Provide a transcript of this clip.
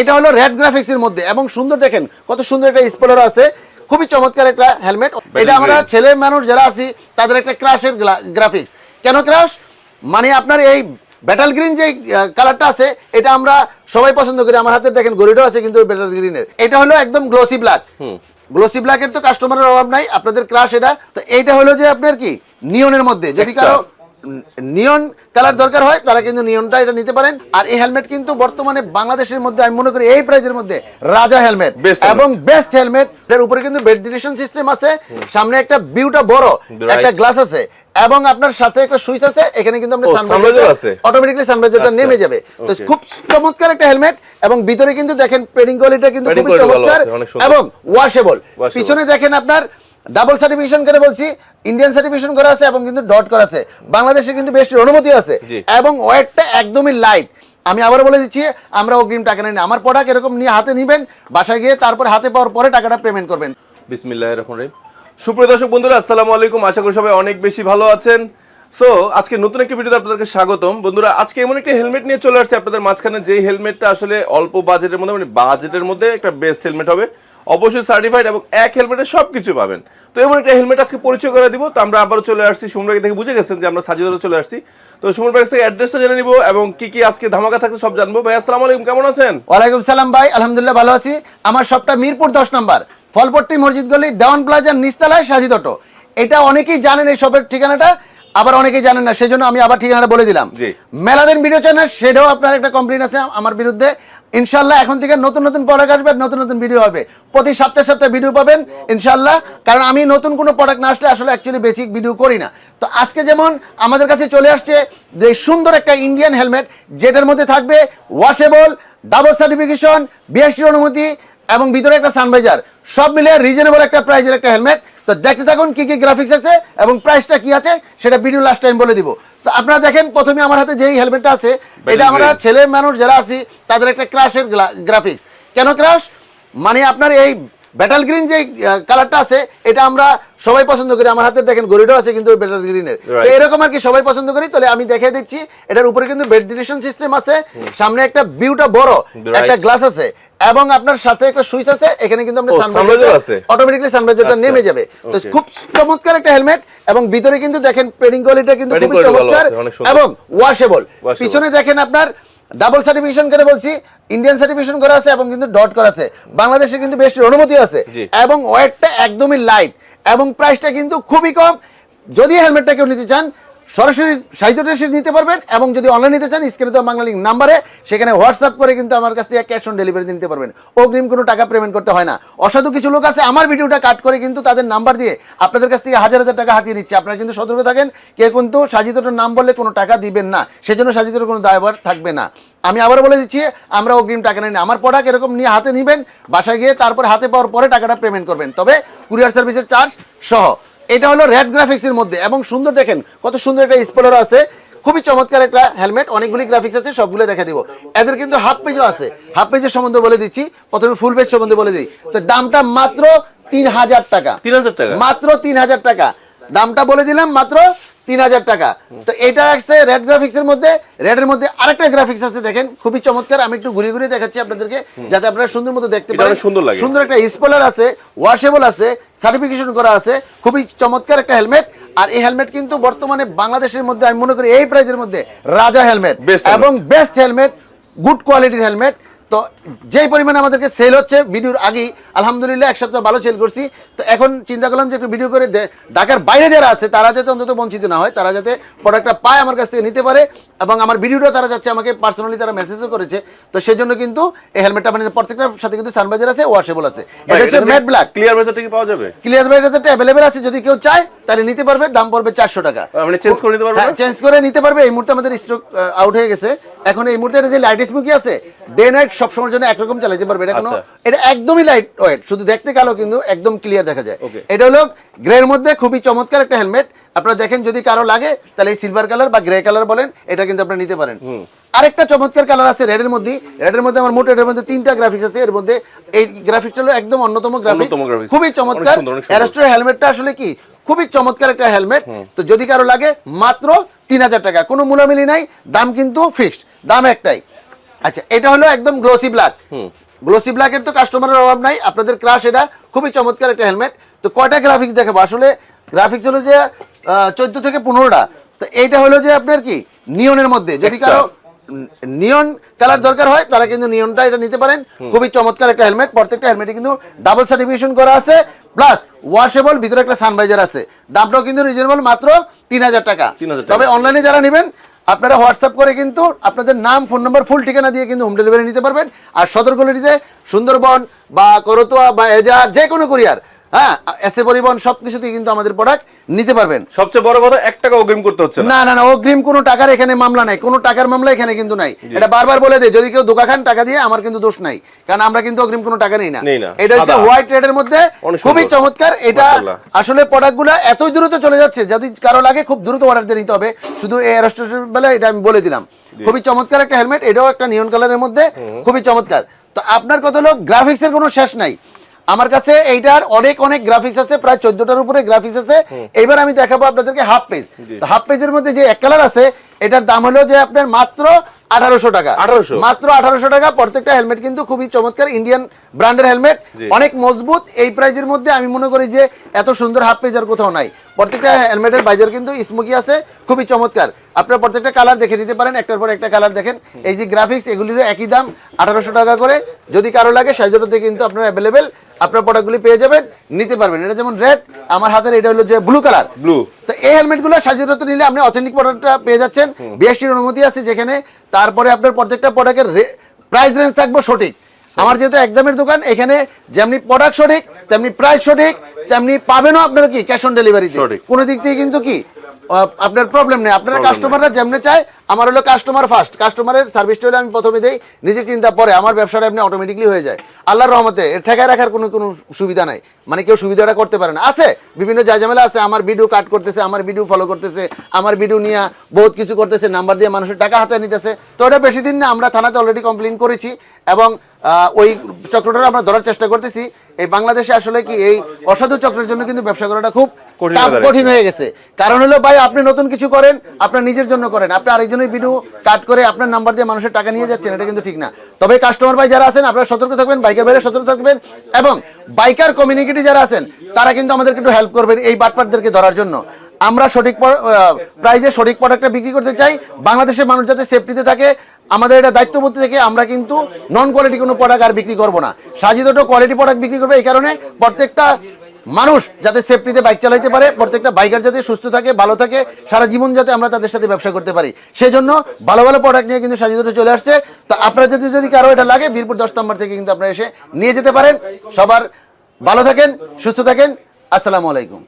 এটা হলো red graphics এর মধ্যে এবং সুন্দর দেখেন কত সুন্দর একটা স্পলার আছে। খুবই চমৎকার একটা হেলমেট এটা আমরা ছেলে মানুষ যারা আছি তাদের একটা ক্রাশের গ্রাফিক্স কেন ক্রাশ মানে আপনার এই ব্যাটাল গ্রিন যে কালারটা আছে এটা আমরা সবাই পছন্দ করি। আমার হাতে দেখেন গরিডো আছে কিন্তু ব্যাটাল গ্রিনের এটা হলো একদম গ্লোসি ব্ল্যাক গ্লোসি ব্ল্যাকের তো কাস্টমারের অভাব নাই আপনাদের ক্রাশ এটা। তো এইটা হলো যে আপনার কি? নিয়নের মধ্যে। যদি। কারও নিয়ন কালার দরকার হয় তারা কিন্তু নিয়নটা এটা নিতে পারেন। আর এই হেলমেট কিন্তু বর্তমানে বাংলাদেশের মধ্যে আমি মনে করি এই প্রাইজের মধ্যে রাজা হেলমেট এবং বেস্ট হেলমেট এর উপরে কিন্তু ভেন্টিলেশন সিস্টেম আছে। সামনে একটা ভিউটা বড় একটা গ্লাস আছে এবং আপনার সাথে একটা সুইচ আছে এখানে কিন্তু ও, sunvisor আছে? অটোমেটিকলি সানরাইজারটা আচ্ছা, নেমে যাবে। তো খুব চমৎকার একটা হেলমেট এবং ভিতরে কিন্তু দেখেন পেডিং কোয়ালিটিটা কিন্তু ভালো চমৎকার। এবং ওয়াশেবল পিছনে দেখেন আপনার ডাবল সার্টিফিকেশন করে বলছি ইন্ডিয়ান সার্টিফিকেশন করা আছে এবং কিন্তু ডট করা আছে। বাংলাদেশে কিন্তু বেশ অনুমতি আছে এবং ওয়েটটা একদমই লাইট আমি আবার বলে দিচ্ছি আমরা অগ্রিম টাকা নেই আমার প্রোডাক্ট এরকম নিয়ে হাতে নিবেন বাসায় গিয়ে তারপর হাতে পাওয়ার পরে টাকাটা পেমেন্ট করবেন। বিসমিল্লাহ রহমান রহিম। সুপ্রিয় দর্শক বন্ধুরা আসসালামু আলাইকুম। আশা করি সবাই অনেক বেশি ভালো আছেন। সো আজকে নতুন একটি ভিডিওতে আপনাদেরকে স্বাগতম। বন্ধুরা আজকে এমন একটা হেলমেট নিয়ে চলে আসছে। আপনাদের মাঝখানে যে হেলমেটটা আসলে অল্প বাজেটের মধ্যে মানে বাজেটের মধ্যে একটা বেস্ট হেলমেট হবে। অবশ্যই সার্টিফাইড এবং এক হেলমেটে সব কিছু পাবেন। তো এমন একটা হেলমেট আজকে পরিচয় করে দিব। তো আমরা আবারও চলে আসছি ভাই দেখে বুঝে গেছেন যে আমরা সাজিদারে চলে আসছি। তো সুমন ভাই থেকে অ্যাড্রেসটা জেনে নিব এবং কি কি আজকে ধামাকা থাকছে সব জানব। ভাই আসসালামু আলাইকুম কেমন আছেন? ওয়ালাইকুম সালাম ভাই আলহামদুলিল্লাহ ভালো আছি। আমার সবটা মিরপুর দশ নম্বর ফলপট্টি মসজিদ গলি দেওয়ান প্লাজার নিস্তালায় সাজিদ অটো। এটা অনেকেই জানেন এই সবের ঠিকানাটা আবার অনেকেই জানেন না সেজন্য আমি আবার ঠিকানাটা বলে দিলাম। মেলাদিন ভিডিও চ্যানেল সেটাও আপনার একটা কমপ্লেন আছে আমার বিরুদ্ধে। ইনশাল্লাহ এখন থেকে নতুন নতুন প্রোডাক্ট আসবে, নতুন নতুন ভিডিও হবে। প্রতি সপ্তাহে সপ্তাহে ভিডিও পাবেন, ইনশাল্লাহ। কারণ আমি নতুন কোনো প্রোডাক্ট না আসলে আসলে অ্যাকচুয়ালি বেসিক ভিডিও করি না। তো আজকে যেমন আমাদের কাছে চলে আসছে যে সুন্দর একটা ইন্ডিয়ান হেলমেট যেটার মধ্যে থাকবে ওয়াশেবল ডাবল সার্টিফিকেশন বিএসটির অনুমতি এবং ভিতরে একটা সানভাইজার সব মিলে রিজনেবল একটা প্রাইজের একটা হেলমেট তো দেখতে থাকুন কি কি গ্রাফিক্স আছে এবং প্রাইসটা কি আছে, সেটা ভিডিও লাস্ট টাইম বলে দিব। তো আপনারা দেখেন প্রথমে আমার হাতে যেই হেলমেটটা আছে এটা আমরা ছেলে মানুষ যারা আছি তাদের একটা ক্রাশের গ্রাফিক্স কেন ক্রাশ মানে আপনার এই ব্যাটাল গ্রিন যে কালারটা আছে এটা আমরা সবাই পছন্দ করি। আমার হাতে দেখেন গরিডো আছে কিন্তু ব্যাটাল গ্রিনের তো এরকম আর কি সবাই পছন্দ করি তাহলে আমি দেখে দিচ্ছি এটার উপরে কিন্তু ভেন্টিলেশন সিস্টেম আছে। সামনে একটা ভিউটা বড় একটা গ্লাস আছে। এবং আপনার সাথে একটা সুইচ আছে এখানে কিন্তু ও, sunvisor আছে? অটোমেটিকলি সানভাইজারটা আচ্ছা, নেমে যাবে। তো খুব চমৎকার একটা হেলমেট এবং ভিতরে কিন্তু দেখেন পেডিং কোয়ালিটিটা কিন্তু খুবই চমৎকার। এবং ওয়াশেবল পিছনে দেখেন আপনার ডাবল সার্টিফিকেশন করে বলছি ইন্ডিয়ান সার্টিফিকেশন করা আছে এবং কিন্তু ডট করা আছে। বাংলাদেশে কিন্তু বেশ অনুমতি আছে। এবং ওয়েটটা একদমই লাইট এবং প্রাইসটা কিন্তু খুবই কম। যদি হেলমেটটা কেউ নিতে চান সরাসরি সাহিত্য এসে নিতে পারবেন এবং যদি অনলাইন নিতে চান স্ক্রিনে তো বাংলা লিঙ্ক নাম্বারে সেখানে হোয়াটসঅ্যাপ করে কিন্তু আমার কাছ থেকে ক্যাশ অন ডেলিভারি নিতে পারবেন। অগ্রিম কোনো টাকা পেমেন্ট করতে হয় না। অসাধু কিছু লোক আছে, আমার ভিডিওটা কাট করে কিন্তু তাদের নাম্বার দিয়ে আপনাদের কাছ থেকে হাজার হাজার টাকা হাতিয়ে নিচ্ছে। আপনারা কিন্তু সতর্ক থাকেন, কে কিন্তু সাজিতটার নাম বললে কোনো টাকা দিবেন না। সেজন্য সাজিতটার কোনো দায়ভার থাকবে না। আমি আবার বলে দিচ্ছি, আমরা অগ্রিম টাকা নেই। আমার প্রোডাক্ট এরকম নিয়ে হাতে নিবেন, বাসায় গিয়ে তারপর হাতে পাওয়ার পরে টাকাটা পেমেন্ট করবেন। তবে কুরিয়ার সার্ভিসের চার্জ সহ। এটা হলো রেড গ্রাফিক্সের মধ্যে। এবং সুন্দর দেখেন কত সুন্দর একটা স্পলার আছে। খুবই চমৎকার একটা হেলমেট অনেকগুলি গ্রাফিক্স আছে সবগুলো দেখা দিব। এদের কিন্তু হাফ পেজও আছে। হাফ পেজের সম্বন্ধে বলে দিচ্ছি প্রথমে ফুল পেজ সম্বন্ধে বলে দিই। তো দামটা মাত্র তিন হাজার টাকা। তিন হাজার টাকা। মাত্র তিন হাজার টাকা। দামটা বলে দিলাম মাত্র তিন হাজার টাকা। তো এটা আছে রেড গ্রাফিক্স এর মধ্যে। রেড এর মধ্যে আরেকটা গ্রাফিক্স আছে দেখেন খুবই চমৎকার। আমি একটু ঘুরে ঘুরে দেখাচ্ছি আপনাদেরকে যাতে আপনারা সুন্দর মতো দেখতে পারেন। সুন্দর লাগে। সুন্দর একটা স্পলার আছে ওয়াশেবল আছে সার্টিফিকেশন করা আছে খুবই চমৎকার একটা হেলমেট আর এই হেলমেট কিন্তু বর্তমানে বাংলাদেশের মধ্যে আমি মনে করি এই প্রাইজের মধ্যে রাজা হেলমেট এবং বেস্ট হেলমেট গুড কোয়ালিটির হেলমেট তো যেই পরিমাণে আমাদেরকে সেল হচ্ছে ভিডিওর আগেই আলহামদুলিল্লাহ এক সপ্তাহ ভালো সেল করছি। তো এখন চিন্তা করলাম যে একটু ভিডিও করে ঢাকার বাইরে যারা আছে তারা যাতে অন্তত বঞ্চিত না হয় তারা যাতে প্রোডাক্টটা পায় আমার কাছ থেকে নিতে পারে এবং আমার ভিডিওটা তারা যাচ্ছে আমাকে পার্সোনালি তারা মেসেজও করেছে। তো সেই জন্য কিন্তু এই হেলমেটটা মানে প্রত্যেকটার সাথে কিন্তু সানবাইজার আছে ওয়াশেবল আছে। এটা হচ্ছে ম্যাট ব্ল্যাক ক্লিয়ার ভেজারটা কি পাওয়া যাবে? ক্লিয়ার বাইরেটা অ্যাভেলেবেল আছে যদি কেউ চায় তাহলে নিতে পারবে দাম পড়বে চারশো টাকা। মানে চেঞ্জ করে নিতে পারব হ্যাঁ চেঞ্জ করে নিতে পারবে। এই মুহূর্তে আমাদের স্টক আউট হয়ে গেছে। এখন এই মুহূর্তে যে লাইট স্মুকি আছে ডে নাইট সব সময়ের জন্য একরকম চালাতে পারবে। এটা কোনো আচ্ছা। এটা একদমই লাইট ওয়েট শুধু দেখতে কালো কিন্তু একদম ক্লিয়ার দেখা যায়। এটা হলো গ্রের মধ্যে খুবই চমৎকার একটা হেলমেট আপনারা দেখেন যদি কারও লাগে তাহলে এই সিলভার কালার বা গ্রে কালার বলেন এটা কিন্তু আপনারা নিতে পারেন। আরেকটা চমৎকার কালার আছে রেডের মধ্যে। রেডের মধ্যে আমার মোট রেডের মধ্যে তিনটা গ্রাফিক্স আছে। এর মধ্যে এই গ্রাফিক্সটা হলো একদম অন্যতম গ্রাফিক্স খুবই চমৎকার। অ্যারোস্টার হেলমেটটা আসলে কি? খুবই চমৎকার একটা হেলমেট তো যদি কারও লাগে মাত্র তিন হাজার টাকা। কোনো মূলামিলি নাই দাম কিন্তু ফিক্সড দাম একটাই। আচ্ছা এটা হলো একদম গ্লোসি ব্ল্যাক গ্লোসি ব্ল্যাকের তো কাস্টমারের অভাব নাই। আপনাদের ক্রাশ এটা। খুবই চমৎকার একটা হেলমেট তো কয়টা গ্রাফিক্স দেখাবো? আসলে গ্রাফিক্স হলো যে চোদ্দ থেকে পনেরোটা। তো এইটা হলো যে আপনার কি? নিয়নের মধ্যে। যদি। কারও নিয়ন কালার দরকার হয় তারা কিন্তু নিয়নটা এটা নিতে পারেন। খুবই চমৎকার একটা হেলমেট প্রত্যেকটা হেলমেটে কিন্তু ডাবল সার্টিফিকেশন করা আছে। প্লাস ওয়াশেবল ভিতরে একটা সানভাইজার আছে। দামটাও কিন্তু রিজনেবল মাত্র তিন হাজার টাকা। 3,000 টাকা। তবে অনলাইনে যারা নেবেন আপনারা হোয়াটসঅ্যাপ করে কিন্তু আপনাদের নাম ফোন নম্বর ফুল ঠিকানা দিয়ে কিন্তু হোম ডেলিভারি নিতে পারবেন। আর সদরগুলিতে সুন্দরবন বা করতোয়া বা এজা যে কোনো কুরিয়ার হ্যাঁ এসে পরিবহন সব কিছুতেই কিন্তু আমাদের প্রোডাক্ট নিতে পারবেন। সবচেয়ে বড় কথা এক টাকা অগ্রিম করতে হচ্ছে না। না না অগ্রিম কোনো টাকার এখানে মামলা নাই। কোনো টাকার মামলা এখানে কিন্তু নাই। এটা বারবার বলে দেয় যদি কেউ দোকা খান টাকা দিয়ে আমার কিন্তু দোষ নাই। কারণ আমরা কিন্তু অগ্রিম কোনো টাকা নেই না। এটা হচ্ছে হোয়াইট রেডের মধ্যে খুবই চমৎকার। এটা আসলে প্রোডাক্টগুলো এতই দ্রুত চলে যাচ্ছে যদি কারও লাগে খুব দ্রুত অর্ডার দিয়ে নিতে হবে। শুধু রেস্টুরেন্টের বেলা এটা আমি বলে দিলাম। খুবই চমৎকার একটা হেলমেট এটাও একটা নিয়ন কালারের মধ্যে খুবই চমৎকার। তো আপনার কথা হলো? গ্রাফিক্সের কোনো শেষ নাই। আমার কাছে এইটার অনেক অনেক গ্রাফিক্স আছে প্রায় চোদ্দটার উপরে গ্রাফিক্স আছে। এবার আমি দেখাবো আপনাদেরকে হাফ পেজ হাফ পেজের মধ্যে যে এক কালার আছে এটার দাম হলো যে আপনার মাত্র আঠারোশো টাকা। 1800 মাত্র আঠারোশো টাকা। প্রত্যেকটা হেলমেট কিন্তু খুবই চমৎকার ইন্ডিয়ান ব্র্যান্ডের হেলমেট অনেক মজবুত। এই প্রাইজের মধ্যে আমি মনে করি যে এত সুন্দর হাফ পেজ আর কোথাও নাই। প্রত্যেকটা হেলমেটের বাইজার কিন্তু স্মোকি আছে খুবই চমৎকার। আপনারা প্রত্যেকটা কালার দেখে নিতে পারেন একটার পর একটা কালার দেখেন। এই যে গ্রাফিক্স এগুলিরও একই দাম আঠারোশো টাকা করে। যদি কারও লাগে সাইজটাতে কিন্তু আপনারা অ্যাভেলেবেল আপনার প্রোডাক্টগুলি পেয়ে যাবেন নিতে পারবেন। এটা যেমন রেড আমার হাতের এটা হলো যে ব্লু কালার ব্লু তো এই হেলমেটগুলো সাজিয়ে নিলে আপনি অথেন্টিক প্রোডাক্টটা পেয়ে যাচ্ছেন। বিএসটির অনুমতি আছে যেখানে। তারপরে আপনার প্রত্যেকটা প্রোডাক্টের প্রাইস রেঞ্জ থাকবে সঠিক। আমার যেহেতু একদমের দোকান এখানে যেমনি প্রোডাক্ট সঠিক তেমনি প্রাইস সঠিক তেমনি পাবেনও আপনারা কি ক্যাশ অন ডেলিভারি সঠিক। কোনো দিক থেকে কিন্তু কি আপনার প্রবলেম নেই। আপনারা কাস্টমাররা যেমনি চায় আমার হলো কাস্টমার ফার্স্ট কাস্টমারের সার্ভিসটা হলে আমি প্রথমে দেই নিজের চিন্তা পরে আমার ব্যবসাটা এমনি অটোমেটিকলি হয়ে যায়। আল্লাহর রহমতে ঠেকায় রাখার কোনো কোনো সুবিধা নাই। মানে কেউ সুবিধাটা করতে পারে না। আছে বিভিন্ন জায়জামেলা আছে আমার ভিডিও কাট করতেছে আমার ভিডিও ফলো করতেছে আমার ভিডিও নিয়ে বহুত কিছু করতেছে নাম্বার দিয়ে মানুষের টাকা হাতে নিতেছে। তো এটা বেশি দিন না আমরা থানাতে অলরেডি কমপ্লেন করেছি এবং ওই চক্রটা আমরা ধরার চেষ্টা করতেছি। এই বাংলাদেশে আসলে কি এই অসাধু চক্রের জন্য কিন্তু ব্যবসা করাটা খুব কঠিন হয়ে গেছে। কারণ হলো ভাই আপনি নতুন কিছু করেন আপনার নিজের জন্য করেন আপনি আরেকজনের ভিডিও কাট করে আপনার নাম্বার দিয়ে মানুষের টাকা নিয়ে যাচ্ছেন, এটা কিন্তু ঠিক না। তবে কাস্টমার ভাই যারা আছেন, আপনারা সতর্ক থাকবেন বাইকার ভাইরা সতর্ক থাকবেন এবং বাইকার কমিউনিটি যারা আছেন, তারা কিন্তু আমাদেরকে একটু হেল্প করবেন এই বাটপাটদেরকে ধরার জন্য। আমরা সঠিক প্রাইজে সঠিক প্রোডাক্টটা বিক্রি করতে চাই, বাংলাদেশের মানুষ যাতে সেফটিতে থাকে, আমাদের এটা দায়িত্ববোধ থেকে আমরা কিন্তু নন কোয়ালিটি কোনো প্রোডাক্ট আর বিক্রি করব না। সাজিদটো কোয়ালিটি প্রোডাক্ট বিক্রি করবে এই কারণে প্রত্যেকটা মানুষ যাতে সেফটিতে বাইক চালাইতে পারে, প্রত্যেকটা বাইকার যাতে সুস্থ থাকে, ভালো থাকে, সারা জীবন যাতে আমরা তাদের সাথে ব্যবসা করতে পারি। সেই জন্য ভালো ভালো প্রোডাক্ট নিয়ে কিন্তু সাজিদুরে চলে আসছে। তো আপনারা যদি যদি কারও এটা লাগে বীরপুর দশ নম্বর থেকে কিন্তু আপনারা এসে নিয়ে যেতে পারেন। সবার ভালো থাকেন, সুস্থ থাকেন। আসসালামু আলাইকুম।